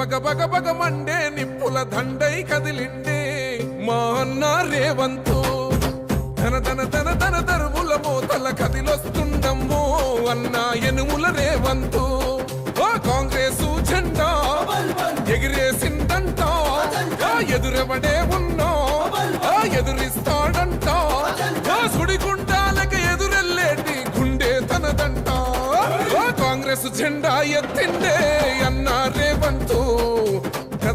బగ బగ బగ Monday నిప్పుల దండై కదిలిండే మా అన్న రేవంతు. ధన ధన ధన ధన దరువుల మోతల కదిలొస్తుండమ్మో అన్న ఎనుముల రేవంతు. కాంగ్రెస్ జెండా ఎగిరేసిందంట. ఎదురెవడే ఉన్నా. ఎదురిస్తాడంట. సుడిగుండాలకు సుడిగుండాలకి ఎదురెల్లేటి గుండె తనదంట. కాంగ్రెస్ జెండా ఎత్తిండే.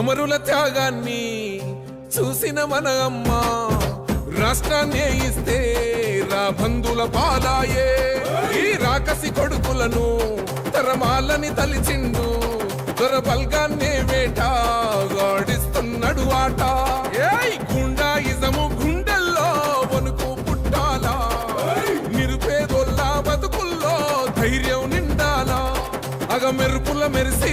అమరుల త్యాగాన్ని చూసిన మన అమ్మ రాష్ట్రాన్ని ఇస్తే రా బంధుల పాలాయే ఈ రాకసి కొడుకులను తరమాలని తలిచిండు దొర బల్గాన్నే వేట గాడిస్తున్నాడు ఆట. ఏయ్ గుండాయిజము ఇజము గుండెల్లో వణుకు పుట్టాలా? నిరుపేదోళ్ళ బతుకుల్లో ధైర్యం నిండాలా? అగ మెరుపుల మెరిసి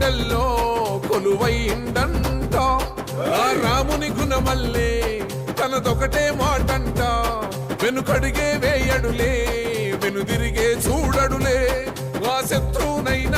గుండెల్లో కొలువైండంట ఆ రాముని గుణమల్లే తనదొకటే మాటంట. వెనుకడిగే వేయడులే వెనుదిరిగే చూడడులే. ఆ శత్రువునైనా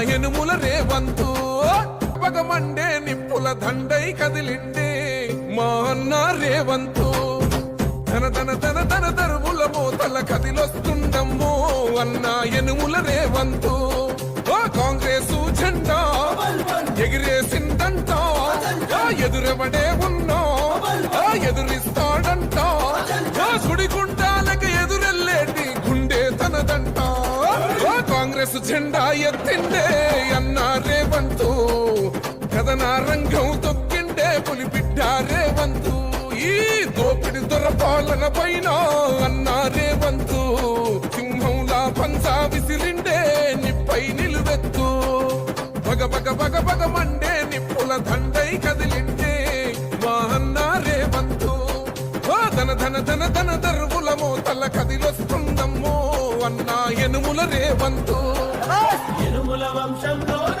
ఎనుముల రేవంతు పగమండే నిప్పుల దండై కదిలిండే మా అన్న రేవంతు. తన తన తన తన దరువుల మోతల కదిలొస్తుండమ్మో అన్న ఎనుముల రేవంతు. కాంగ్రెస్ కాంగ్రెసు జెండా ఎగిరేసిందంట ఎదురెవడే కాంగ్రెస్ జెండా ఎత్తిండే అన్న రేవంతు కథన రంగం తొక్కిండే పులిబిడ్డ రేవంతు ఈ దోపిడి దొరపాలన పైన అన్న రేవంతు సింహంలా పంచా విసిరిండే నిప్పై నిలువెత్తు. బగ బగ బగ బగ మండే నిప్పుల దండై కదిలిండే మా అన్న రేవంతు ఓ ధన ధన ధన ఎనుముల రేవంతు. ఎనుముల వంశంలోన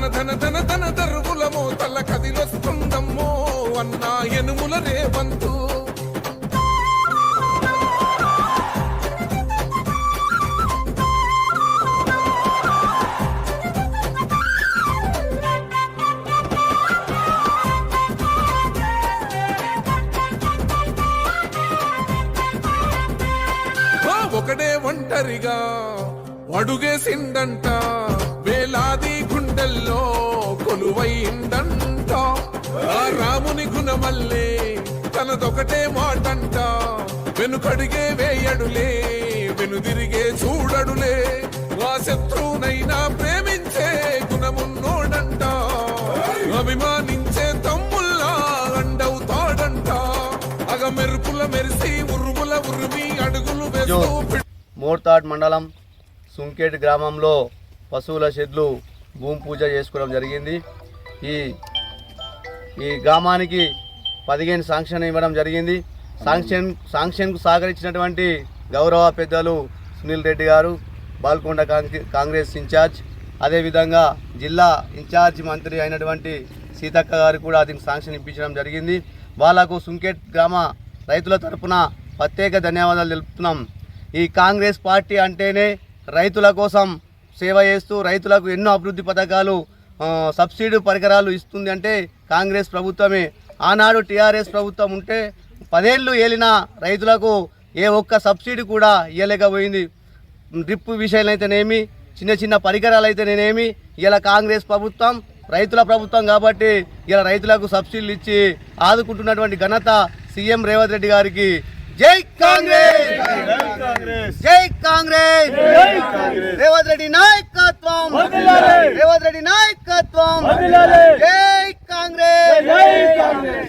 ధన ధన ధన ధన దరువుల మోతల కదిలొస్తుందమ్మో అన్న ఎనుముల రేవంతు. ఒకడే ఒంటరిగా అడుగేసిందంట వేలాది గుణమల్లో కొలువైందంట. ఆ రాముని గుణమల్లే తనదొకటే మాటంట. వెనుకడిగే వేయడులే వెనుదిరిగే చూడడులే. ఆ శత్రువునైనా ప్రేమించే గుణమున్నోడంట. అభిమానించే తమ్ముల్లా అండవుతాడంట. అగ మెరుపుల మెరిసి ఉరుముల ఉరిమి అడుగులు వేస్తూ మోర్తాడ్ మండలం సుంకేట్ గ్రామంలో పశువుల షెడ్లు భూమి పూజ చేసుకోవడం జరిగింది. ఈ ఈ గ్రామానికి పదిహేను శాంక్షన్ ఇవ్వడం జరిగింది. శాంక్షన్ శాంక్షన్కు సహకరించినటువంటి గౌరవ పెద్దలు సునీల్ రెడ్డి గారు బాల్కొండ కాంగ్రె- కాంగ్రెస్ ఇన్ఛార్జ్ అదేవిధంగా జిల్లా ఇన్ఛార్జ్ మంత్రి అయినటువంటి సీతక్క గారు కూడా దీనికి శాంక్షన్ ఇప్పించడం జరిగింది. వాళ్ళకు సుంకేట్ గ్రామ రైతుల తరపున ప్రత్యేక ధన్యవాదాలు తెలుపుతున్నాం. ఈ కాంగ్రెస్ పార్టీ అంటేనే రైతుల కోసం సేవ చేస్తూ రైతులకు ఎన్నో అభివృద్ధి పథకాలు సబ్సిడీ పరికరాలు ఇస్తుంది అంటే కాంగ్రెస్ ప్రభుత్వమే. ఆనాడు టీఆర్ఎస్ ప్రభుత్వం ఉంటే పదేళ్ళు ఏలిన రైతులకు ఏ ఒక్క సబ్సిడీ కూడా ఇవ్వలేకపోయింది డ్రిప్ విషయాలు అయితేనేమి చిన్న చిన్న పరికరాలు అయితేనేమి ఇలా కాంగ్రెస్ ప్రభుత్వం రైతుల ప్రభుత్వం కాబట్టి ఇలా రైతులకు సబ్సిడీలు ఇచ్చి ఆదుకుంటున్నటువంటి ఘనత సీఎం రేవంత్ రెడ్డి గారికి. జై కాంగ్రెస్! జై కాంగ్రెస్. రేవంత్ రెడ్డి నాయకత్వం. రేవంత్ రెడ్డి నాయకత్వం. జై కాంగ్రెస్.